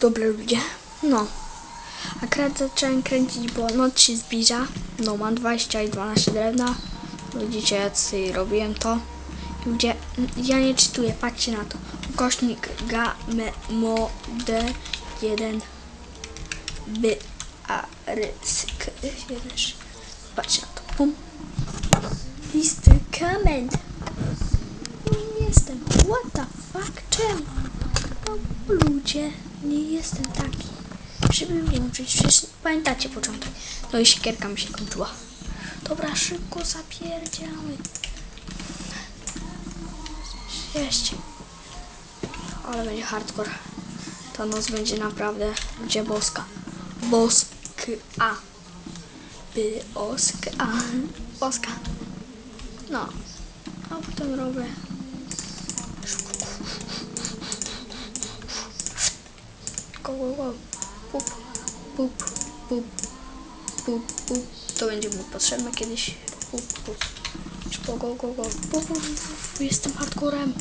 Dobra ludzie, no. Akurat zacząłem kręcić, bo noc się zbliża. No, mam 20 i 12 drewna. Widzicie, sobie robiłem to. Ludzie, ja nie czytuję, patrzcie na to. Ukośnik G, M, M, D, 1, B, A, R, S, K, 1, Patrzcie na to. Pum. Listy comment. Jestem. What the fuck? Czemu? No, ludzie, nie jestem taki. Żeby mnie uczyć, przecież pamiętacie początek. No i siekierka mi się kończyła. Dobra, szybko zapierdziały. Jeść. Ale będzie hardcore. Ta noc będzie naprawdę gdzie boska. Bosk A. By osk A. Boska. No. A potem robię. Go, go, go. Pup, pup, pup, pup, pup. To będzie mi potrzebne kiedyś. Pup, pup. Szybko, go, go, go. Pup, pup, pup. Jestem hardcorem.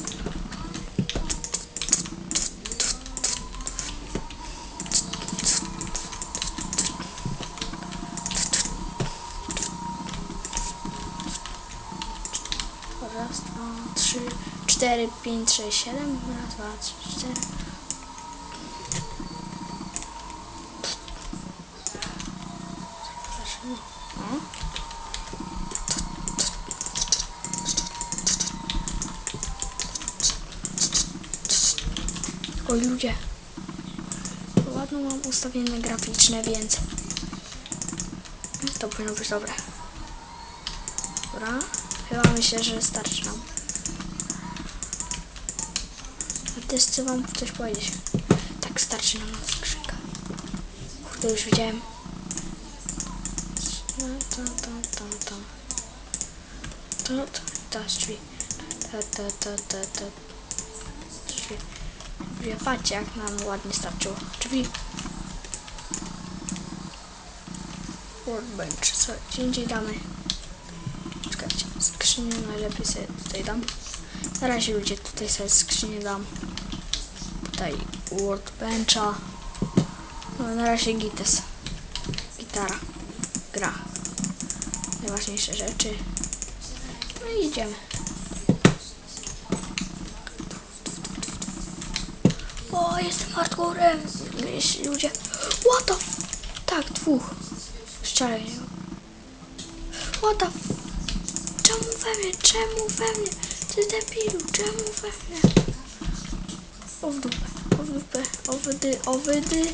Raz, dwa, trzy, cztery, pięć, sześć, siedem. Raz, dwa, trzy, cztery. Zapraszam. O. Oj ludzie. Ładno mam ustawione graficzne, więc to powinno być dobre. Dobra. Chyba myślę, że starczy nam. A też chcę wam coś powiedzieć. Tak starczy nam na skrzynka. Kurde, już widziałem. No, to, to, to, to. To, to, to, drzwi. To, to, to, to, to. Drzwi, patrzcie jak nam ładnie starczyło. Drzwi. Workbench, co gdzie indziej damy. Czekajcie, skrzynię najlepiej sobie tutaj dam. Na razie ludzie tutaj sobie skrzynię dam. Tutaj workbencha. No na razie gites. Gitara. Gra. Najważniejsze rzeczy. No i idziemy. O, jestem hardcorem. Ludzie. What the. Tak, dwóch. Strzelaj. What the. Czemu we mnie? Czemu we mnie? Ty debilu, czemu we mnie? O w dupę, o w dupę, o wydy, o wydy.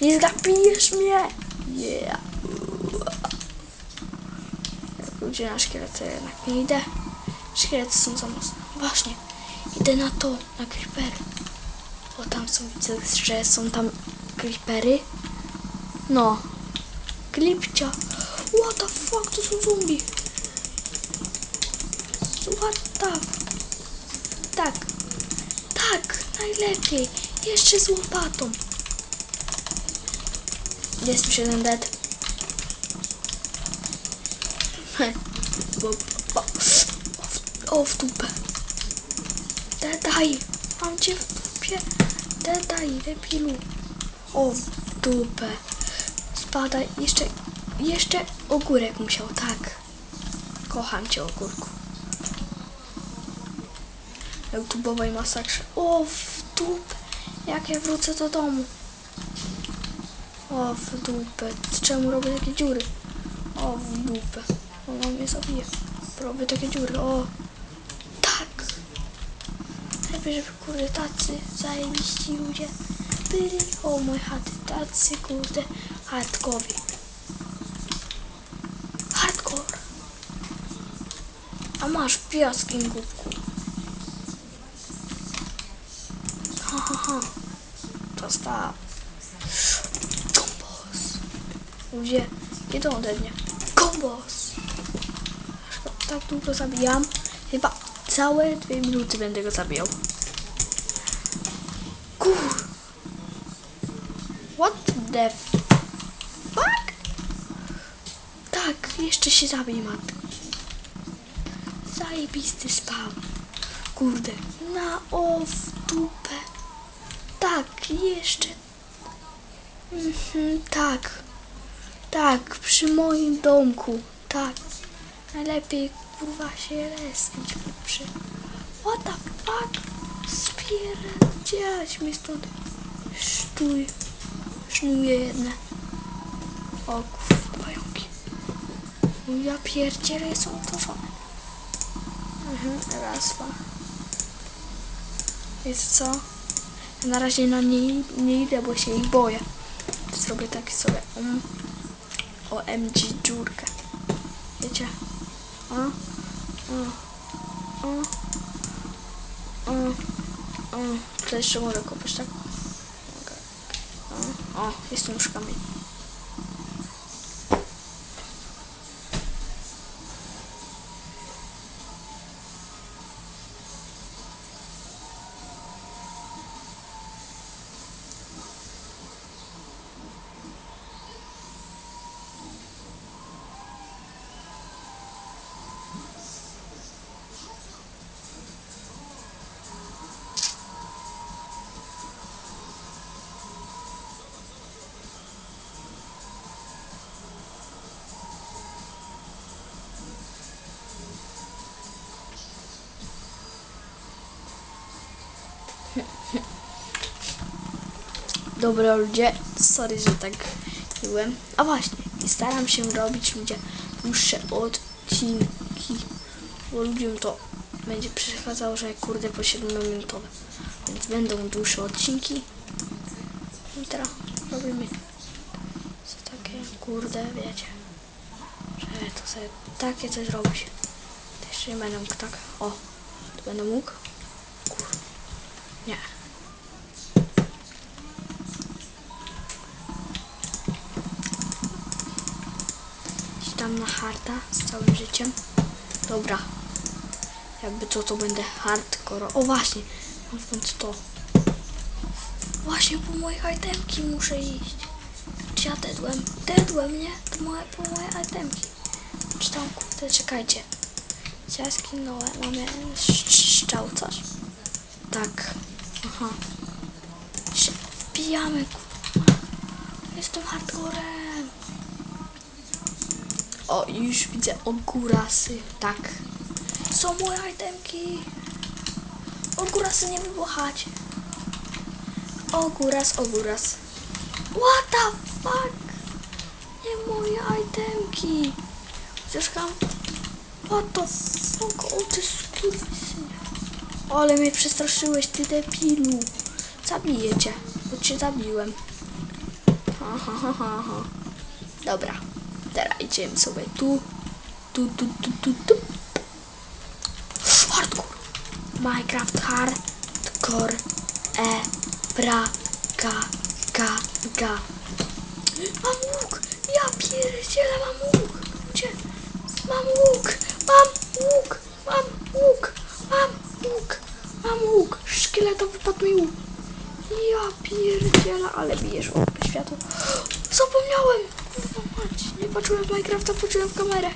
Nie zabijesz mnie! Yeah. Jak ludzie na szkielety jednak nie idę. Szkielety są za mocne. Właśnie, idę na to, na creepery. O, tam są, widzę, że są tam creepery. No. Klipcia. What the fuck, to są zombie. What the Tak. Tak, najlepiej. Jeszcze z łopatą. Jest już jeden dead. Heh, bo, bo, o, w- o w dupę. Dedaj. Mam cię w dupie. Dedaj, debilu. O w dupę. Spadaj. Jeszcze, jeszcze ogórek musiał, tak. Kocham cię, ogórku. YouTube'owej masakrze. O, w dupę. Jak ja wrócę do domu. O, w dupę. Czemu robię takie dziury? O, w dupę. Ona mnie zabije. Robię takie dziury. O. Żeby kurde tacy zajebiści ludzie byli. O, moje chaty. Tacy kurde hardkowi. Hardcore. A masz piaskiem głupku. Ha, ha, ha. Dostał. Kombos. Ludzie idą ode mnie. Kombos. Tak długo zabijam. Chyba całe dwie minuty będę go zabijał. Kur. What the fuck? Tak, jeszcze się zabij, mat. Zajebisty spawn. Kurde. Na o w dupę. Tak, jeszcze Mhm, tak. Tak, przy moim domku. Tak. Najlepiej kurwa się respić przy. What the fuck? Spierdzielać mi stąd. Sztuj. Sznuje jedne. O kurwa pająki. Ja pierdzielę są otworzone. Mhm, raz, dwa. Wiesz co? Ja na razie na nie, nie idę, bo się ich boję. Zrobię taki sobie um, OMG dziurkę. Wiecie? O, o, o, o, o. Tutaj jeszcze mogę kopać, tak? Mogę. O, o, jest Dobra ludzie, sorry, że tak byłem. A właśnie, staram się robić ludzie dłuższe odcinki, bo ludziom to będzie przeszkadzało, że kurde po 7 minutowe. Więc będą dłuższe odcinki. I teraz robimy co takie kurde, wiecie, że to sobie takie coś robić. Jeszcze nie będę tak. O, tu będę mógł. Kur... Nie. Harda z całym życiem. Dobra. Jakby co, to będę hardcore. O właśnie, mam końcu to. Właśnie po moje itemki muszę iść. Czy ja dedłem? Dedłem, nie? To moje, po moje itemki. Czy tam, kurde, czekajcie. Ja skinąłem, mamy sz- szczał coś? Tak. Aha. Wbijamy, kurwa. Jestem hardcorem. O, już widzę ogórasy. Tak. Są moje itemki. Ogórasy nie wybuchać. Ogóras, ogóras. What the fuck? Nie moje itemki. Zresztą... What the fuck? O, ty skurwysynie. Ale mnie przestraszyłeś, ty debilu. Zabiję cię, bo cię zabiłem. Ha, ha, ha, ha, ha. Dobra, teraz idziemy sobie tu. Tu, tu, tu, tu, tu. Hardcore. Minecraft hardcore. E, bra, ga, ga, ga. Mam łuk! Ja pierdzielę, mam łuk! Gdzie? Mam łuk! Mam łuk! Mam łuk! Mam łuk! Mam łuk! Szkieletowy wypadł mi łuk! Ja pierdzielę, ale bijesz łapkę światło. Zapomniałem! Nie patrzyłem w Minecrafta, patrzyłem w kamerę.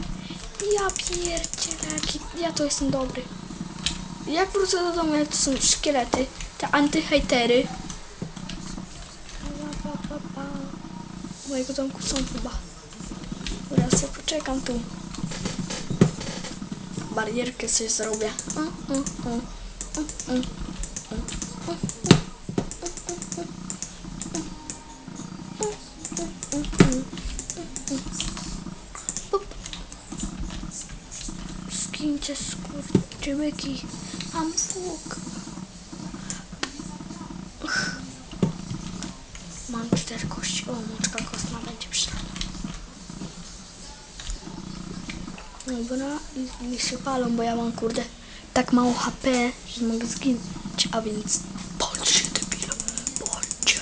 Ja pierdzielę. Ja to jestem dobry. Jak wrócę do domu, jak to są szkielety, te antyhejtery. W mojego domku są chyba. Teraz sobie poczekam tu. Barierkę sobie zrobię. Mm, mm, mm, mm, mm, Pup. Skincie skurczybyki. Mam. Uch. Mam cztery kości. O, mączka kostna będzie przydatna. Dobra, i niech się palą, bo ja mam kurde tak mało HP, że mogę zginąć. A więc bądźcie debilu, bądźcie.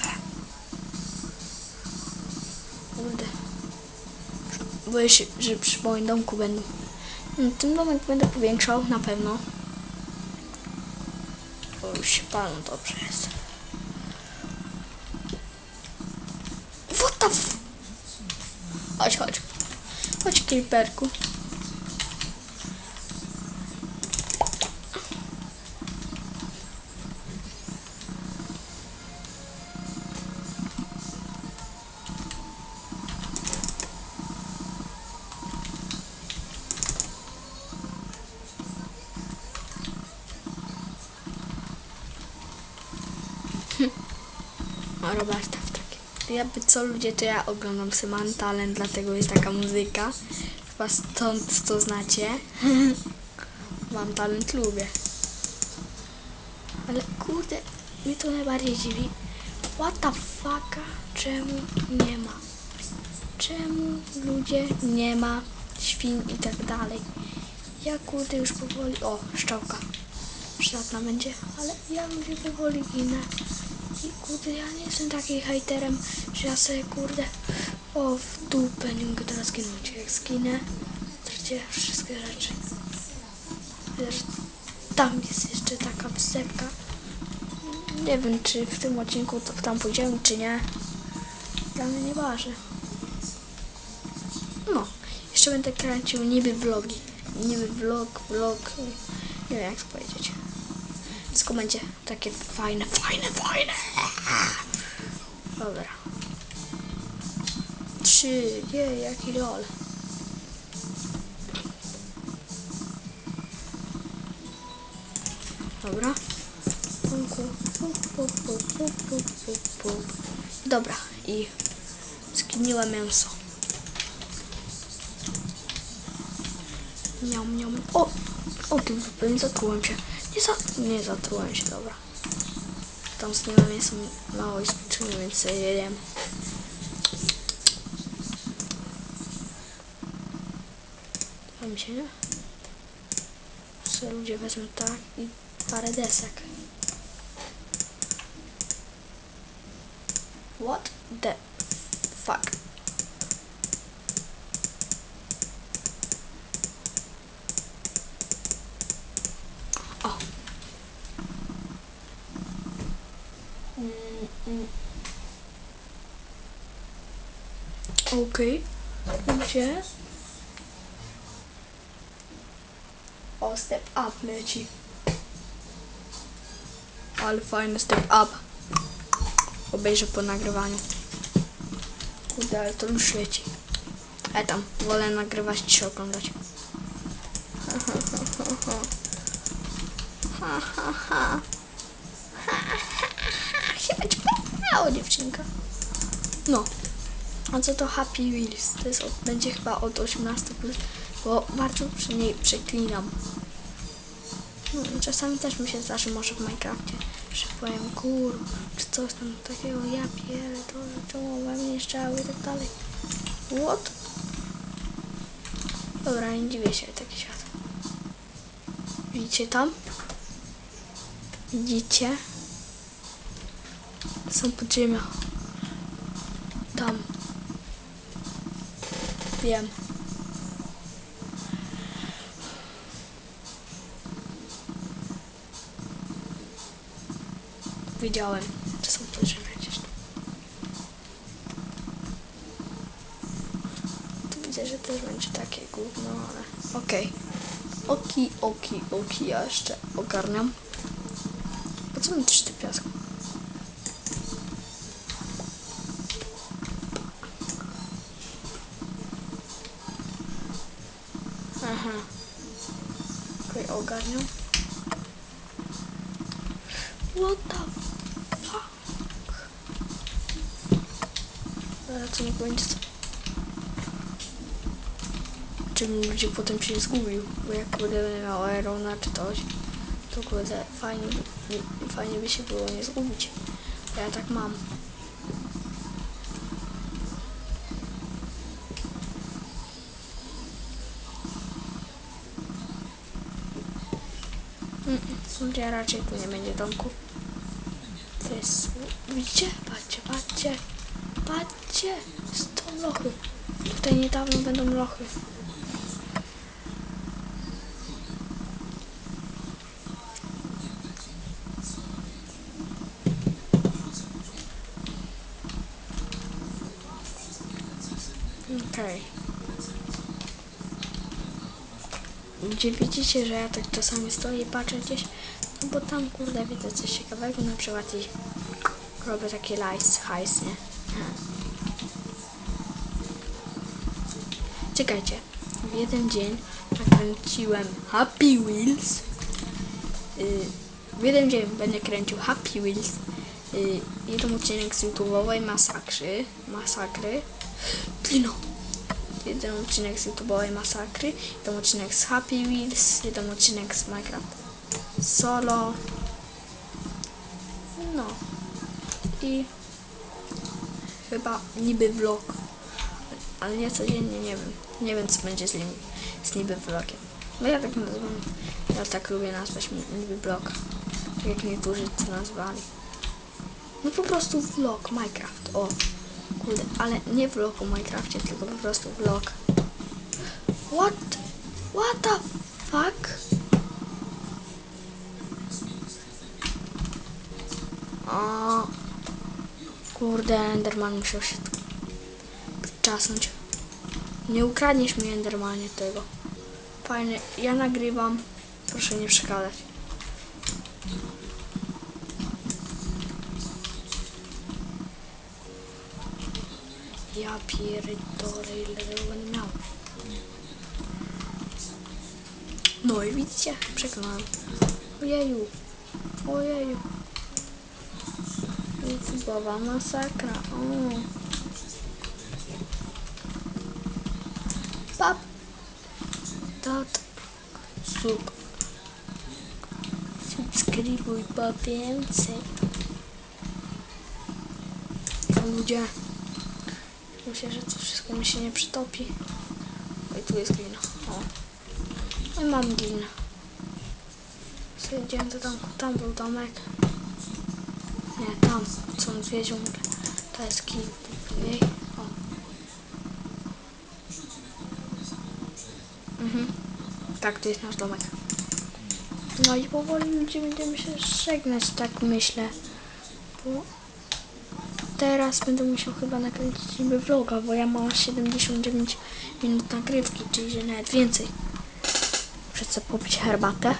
Kurde. Boję się, że przy moim domku będą. Mm, Ten domek będę powiększał na pewno. Bo już się palą, dobrze jest. What the f... Chodź, chodź. Chodź, Creeperku. O, Roberta w takie. Jakby co ludzie, to ja oglądam Mam Talent, dlatego jest taka muzyka. Chyba stąd to znacie. Mam talent, lubię. Ale kurde, mnie to najbardziej dziwi. What the fucka? Czemu nie ma? Czemu ludzie nie ma świn i tak dalej? Ja kurde już powoli... O, szczałka. Przydatna będzie, ale ja ludzie powoli ginę. Kurde, ja nie jestem taki hejterem, że ja sobie kurde... O, w dupę nie mogę teraz ginąć. Jak zginę, tracię wszystkie rzeczy. Wiesz, tam jest jeszcze taka wsepka. Nie wiem, czy w tym odcinku to tam pójdziemy, czy nie. Dla mnie nieważne. No, jeszcze będę kręcił niby vlogi. Niby vlog, vlog, nie wiem jak to powiedzieć. Wszystko będzie takie fajne, fajne, fajne. Dobra. Trzy, nie, jaki lol. Dobra. Dobra, i skiniła mięso. Miał, miał, o! O, tym zupełnie zatrułem się. Nie, za, nie zatrułem się, dobra. Tam zgniłe mięso mało jest czym więc je jem. To mi się nie? Sobie ludzie wezmą tak i parę desek. What the fuck? O. Mm, mm. Okej. Gdzie? O, step up leci. Ale fajny step up. Obejrzę po nagrywaniu. Kurde, ale to już świeci. E tam, wolę nagrywać niż oglądać. Ha, ha, ha, ha, ha. Ha, ha, ha. Chyba pojechało, dziewczynka. No. A co to Happy Wheels? To jest od, będzie chyba od 18 plus, bo bardzo przy niej przeklinam. No czasami też mi się zdarzy może w Minecrafcie, że powiem kur, czy coś tam takiego, ja pierdolę, to czemu we mnie strzały i tak dalej. What? Dobra, nie dziwię się, taki świat. Widzicie tam? Widzicie? Są podziemia. Tam. Wiem. Widziałem, że są podziemia gdzieś. Tu widzę, że też będzie takie gówno, ale okej. Oki, oki, oki, ja jeszcze ogarniam. Po co mi trzy te piasku? Okej, ogarniam. What the fuck? Ale to nie będzie co. Czym ludzie potem się zgubił, bo jak będę miał Aerona czy coś, to kurde fajnie, fajnie by się było nie zgubić. Ja tak mam. Ludzie raczej tu nie będzie domku. To jest... Widzicie? Patrzcie, patrzcie. Patrzcie! Są lochy. Tutaj niedawno będą lochy. Okej. Gdzie widzicie, że ja tak czasami stoję i patrzę gdzieś, no bo tam kurde widzę coś ciekawego, na przykład i robię taki lice, hajs, nie? Czekajcie, w jeden dzień nakręciłem Happy Wheels. Yy, w jeden dzień będę kręcił Happy Wheels y, jeden odcinek z YouTube'owej masakry, masakry, Klino. Jeden odcinek z YouTube'owej masakry, jeden odcinek z Happy Wheels, jeden odcinek z Minecraft Solo. No. I chyba niby vlog. Ale nie codziennie, nie wiem. Nie wiem co będzie z, nim, z niby vlogiem. No ja tak nazywam. Ja tak lubię nazwać niby vlog. Tak jak niektórzy to nazwali. No po prostu vlog Minecraft. O. Kurde, ale nie vlog o Minecrafcie, tylko po prostu vlog. What? What the fuck? O. Kurde, Enderman musiał się tu czasnąć. Nie ukradniesz mi Endermanie tego. Fajnie, ja nagrywam. Proszę nie przeszkadzać. Ja pierdolę, ile tego będę miał. No i widzicie, przekonałem. Ojeju, ojeju. YouTube'owa masakra. O. Pap. Tot. Sub. Subskrybuj po więcej. O, Ludzie. Myślę, że to wszystko mi się nie przytopi. Oj, tu jest glina. O. I mam glinę. Sobie do domku. Tam był domek. Nie, tam są dwie dżungle. To jest. Jej. O. Mhm. Tak, to jest nasz domek. No i powoli ludzie będziemy się żegnać, tak myślę. Bo teraz będę musiał chyba nakręcić niby vloga, bo ja mam 79 minut nagrywki, czyli że nawet więcej. Sobie popić herbatę.